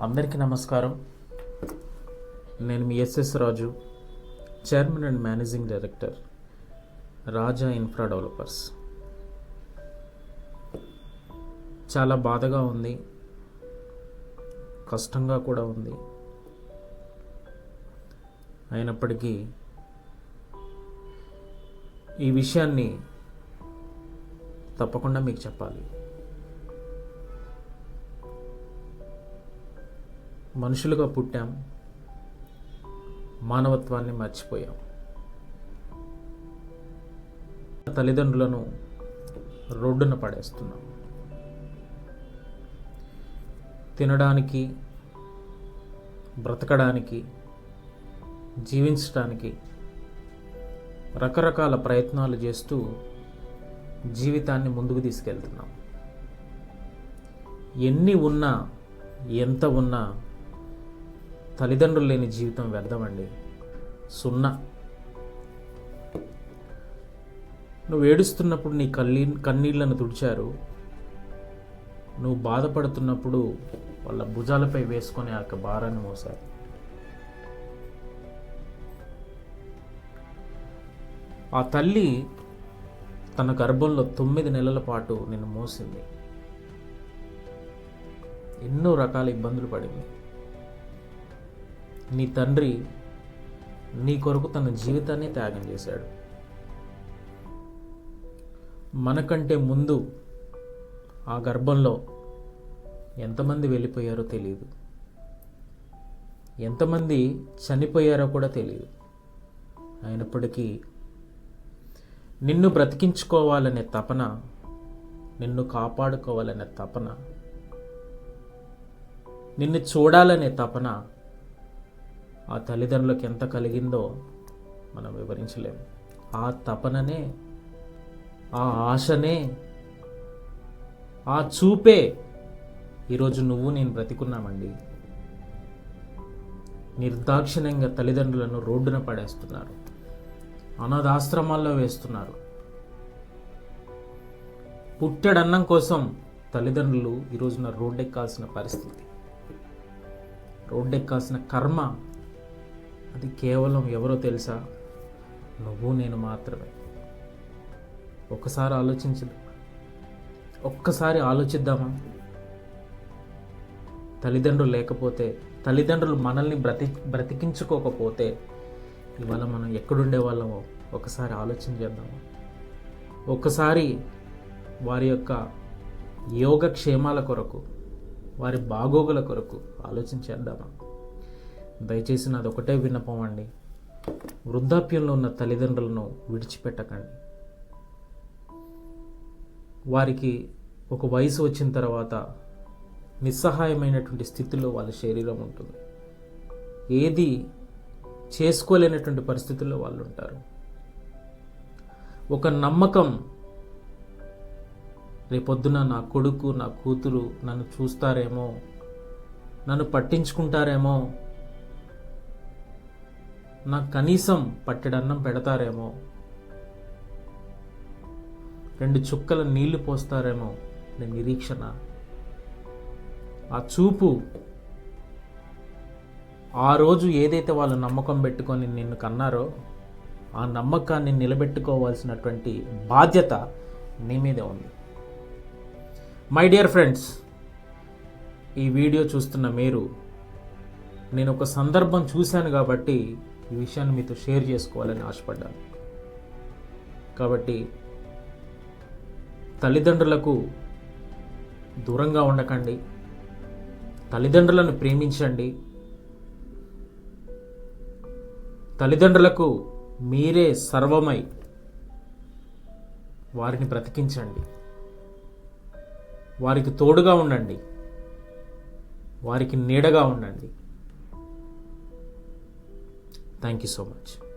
అందరికీ నమస్కారం. నేను మీ S S Raju chairman and managing director Raja infra developers. చాలా బాధగా ఉంది. కష్టంగా కూడా ఉంది. అయినప్పటికీ ఈ విషయాన్ని తప్పకుండా మీకు చెప్పాలి. మనుషులుగా పుట్టాం. మానవత్వాన్ని మర్చిపోయాం. తల్లిదండ్రులను రోడ్డున పడేస్తున్నాం. తినడానికి బ్రతకడానికి జీవించడానికి రకరకాల ప్రయత్నాలు చేస్తూ జీవితాన్ని ముందుకు తీసుకెళ్తున్నాం. ఎన్ని ఉన్నా ఎంత ఉన్నా తల్లిదండ్రులు లేని జీవితం వ్యర్థమండి. సున్నా. నువ్వు ఏడుస్తున్నప్పుడు నీ కళ్ళీ కన్నీళ్ళను తుడిచారు. నువ్వు బాధపడుతున్నప్పుడు వాళ్ళ భుజాలపై వేసుకొని ఆ యొక్క భారాన్ని మోసారు ఆ తల్లి తన గర్భంలో తొమ్మిది నెలల పాటు నిన్ను మోసింది. ఎన్నో రకాల ఇబ్బందులు పడింది. నీ తండ్రి నీ కొరకు తన జీవితాన్ని త్యాగం చేశాడు. మనకంటే ముందు ఆ గర్భంలో ఎంతమంది వెళ్ళిపోయారో తెలియదు ఎంతమంది చనిపోయారో కూడా తెలియదు అయినప్పటికీ నిన్ను బ్రతికించుకోవాలనే తపన నిన్ను కాపాడుకోవాలనే తపన నిన్ను చూడాలనే తపన ఆ తల్లిదండ్రులకు ఎంత కలిగిందో మనం వివరించలేము. ఆ తపననే ఆ ఆశనే ఆ చూపే ఈరోజు నువ్వు నేను బ్రతికున్నామండి. నిర్దాక్షిణ్యంగా తల్లిదండ్రులను రోడ్డున పడేస్తున్నారు. అనాథాశ్రమాల్లో వేస్తున్నారు. పుట్టెడన్నం కోసం తల్లిదండ్రులు ఈరోజున రోడ్డెక్కాల్సిన పరిస్థితి. రోడ్డెక్కాల్సిన కర్మ అది కేవలం ఎవరో తెలుసా? నువ్వు నేను మాత్రమే. ఒకసారి ఆలోచించదు ఒక్కసారి ఆలోచిద్దామా? తల్లిదండ్రులు లేకపోతే తల్లిదండ్రులు మనల్ని బ్రతి బ్రతికించుకోకపోతే ఇవాళ మనం ఎక్కడుండే వాళ్ళమో ఒకసారి ఆలోచన చేద్దాము? ఒక్కసారి వారి యొక్క యోగక్షేమాల కొరకు వారి బాగోగుల కొరకు ఆలోచించేద్దామా దయచేసి నాది ఒకటే విన్నపం అండి. వృద్ధాప్యంలో ఉన్న తల్లిదండ్రులను విడిచిపెట్టకండి. వారికి ఒక వయసు వచ్చిన తర్వాత నిస్సహాయమైనటువంటి స్థితిలో వాళ్ళ శరీరం ఉంటుంది. ఏది చేసుకోలేనటువంటి పరిస్థితుల్లో వాళ్ళు ఉంటారు ఒక నమ్మకం రేపొద్దున నా కొడుకు నా కూతురు నన్ను చూస్తారేమో నన్ను పట్టించుకుంటారేమో నాకు కనీసం పట్టెడన్నం పెడతారేమో. రెండు చుక్కల నీళ్ళు పోస్తారేమో అనే నిరీక్షణ. ఆ చూపు ఆ రోజు ఏదైతే వాళ్ళు నమ్మకం పెట్టుకొని నిన్ను కన్నారో ఆ నమ్మకాన్ని నిలబెట్టుకోవాల్సినటువంటి బాధ్యత నీ మీదే ఉంది. మై డియర్ ఫ్రెండ్స్ ఈ వీడియో చూస్తున్న మీరు నేను ఒక సందర్భం చూశాను కాబట్టి ఈ విషయాన్ని మీతో షేర్ చేసుకోవాలని ఆశపడ్డాను. కాబట్టి తల్లిదండ్రులకు దూరంగా ఉండకండి. తల్లిదండ్రులను ప్రేమించండి. తల్లిదండ్రులకు మీరే సర్వమై వారిని బ్రతికించండి. వారికి తోడుగా ఉండండి. వారికి నీడగా ఉండండి. Thank you so much.